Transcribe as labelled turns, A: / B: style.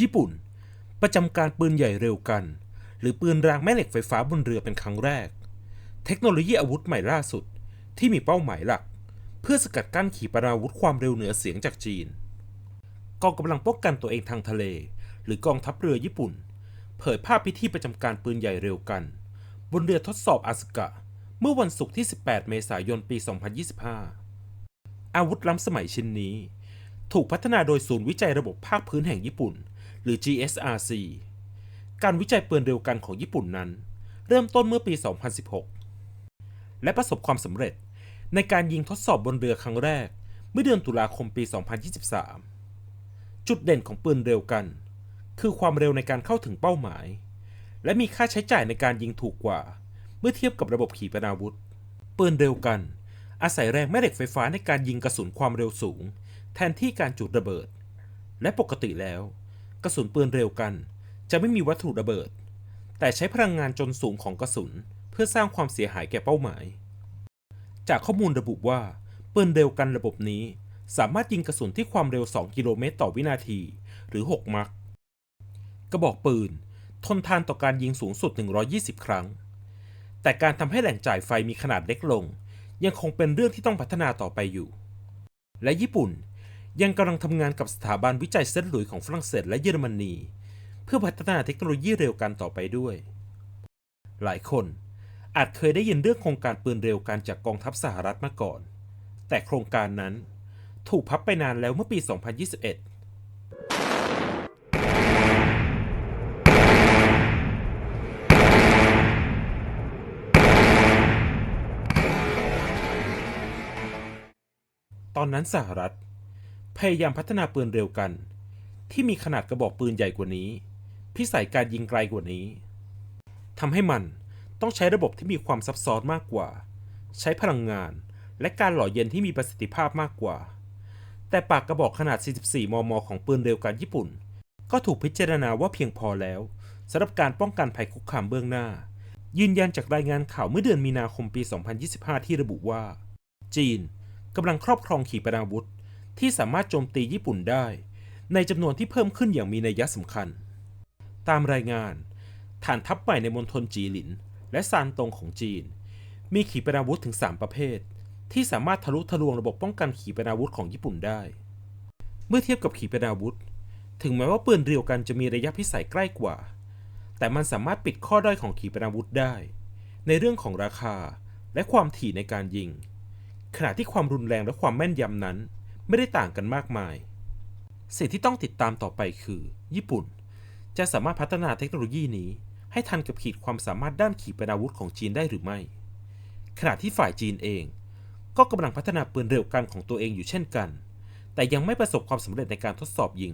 A: ญี่ปุ่น ประจำการปืนใหญ่เร็วกัน หรือปืนรางแม่เหล็กไฟฟ้าบนเรือเป็นครั้งแรก เทคโนโลยีอาวุธใหม่ล่าสุดที่มีเป้าหมายหลัก เพื่อสกัดกั้นขีปนาวุธความเร็วเหนือเสียงจากจีน กองกำลังป้องกันตัวเองทางทะเล หรือกองทัพเรือญี่ปุ่น เผยภาพพิธีประจำการปืนใหญ่เร็วกัน บนเรือทดสอบอาสกะ เมื่อวันศุกร์ที่ 18 เมษายนปี 2025 อาวุธล้ำสมัยชิ้นนี้ ถูกพัฒนาโดยศูนย์วิจัยระบบภาคพื้นแห่งญี่ปุ่น หรือ GSRC การวิจัยปืนเร็วกันของญี่ปุ่นนั้น เริ่มต้นเมื่อปี 2016 และประสบความสำเร็จในการยิงทดสอบบนเรือครั้งแรก เมื่อเดือนตุลาคมปี 2023 จุดเด่นของปืนเร็วกัน คือความเร็วในการเข้าถึงเป้าหมาย และมีค่าใช้จ่ายในการยิงถูกกว่า เมื่อเทียบกับระบบขีปนาวุธ ปืนเร็วกัน อาศัยแรงแม่เหล็กไฟฟ้าในการยิงกระสุนความเร็วสูง แทนที่การจุดระเบิด และปกติแล้ว กระสุนปืนเร็วกัน จะไม่มีวัตถุระเบิด แต่ใช้พลังงานจนสูงของกระสุนเพื่อสร้างความเสียหายแก่เป้าหมาย จากข้อมูลระบุว่าปืนเร็วกันระบบนี้ สามารถยิงกระสุนที่ความเร็ว 2 กิโลเมตรต่อวินาทีหรือ 6 มัก กระบอกปืน ทนทานต่อการยิงสูงสุด 120 ครั้ง แต่การทำให้แหล่งจ่ายไฟมีขนาดเล็กลง ยังคงเป็นเรื่องที่ต้องพัฒนาต่อไปอยู่ และญี่ปุ่น ยังกำลังทำงานกับสถาบันวิจัยเซนต์หลุยส์ของฝรั่งเศสและเยอรมนี เพื่อพัฒนาเทคโนโลยีเร็วกันต่อไปด้วย หลายคนอาจเคยได้ยินเรื่องโครงการปืนเร็วกันจากกองทัพสหรัฐมาก่อน แต่โครงการนั้นถูกพับไปนานแล้วเมื่อปี 2021ตอนนั้นสหรัฐ พยายามพัฒนาปืนเร็วกัน ที่มีขนาดกระบอกปืนใหญ่กว่านี้ พิสัยการยิงไกลกว่านี้ทำให้มันต้องใช้ระบบที่มีความซับซ้อนมากกว่า ใช้พลังงาน และการหล่อเย็นที่มีประสิทธิภาพมากกว่า แต่ปากกระบอกขนาด 44 มม ของปืนเร็วกันญี่ปุ่น ก็ถูกพิจารณาว่าเพียงพอแล้วสำหรับการป้องกันภัยคุกคามเบื้องหน้า ยืนยันจากรายงานข่าวเมื่อเดือนมีนาคมปี 2025 ที่ระบุว่า จีนกำลังครอบครองขีปนาวุธ ที่สามารถโจมตีญี่ปุ่นได้ ในจำนวนที่เพิ่มขึ้นอย่างมีนัยสำคัญ ตามรายงาน ฐานทัพใหม่ในมณฑลจีหลิน และซานตงของจีน มีขีปนาวุธถึง 3 ประเภท ที่สามารถทะลุทะลวงระบบป้องกันขีปนาวุธของญี่ปุ่นได้ เมื่อเทียบกับขีปนาวุธ ถึงแม้ว่าปืนเรียวกันจะมีระยะพิสัยใกล้กว่า แต่มันสามารถปิดข้อด้อยของขีปนาวุธได้ ในเรื่องของราคาและความถี่ในการยิง ขณะที่ความรุนแรงและความแม่นยำนั้น ไม่ได้ต่างกันมากมาย สิ่งที่ต้องติดตามต่อไปคือ ญี่ปุ่น จะสามารถพัฒนาเทคโนโลยีนี้ ให้ทันกับขีดความสามารถด้านขีปนาวุธของจีนได้หรือไม่ ขณะที่ฝ่ายจีนเอง ก็กำลังพัฒนาปืนเร็วกันของตัวเองอยู่เช่นกัน แต่ยังไม่ประสบความสำเร็จในการทดสอบยิง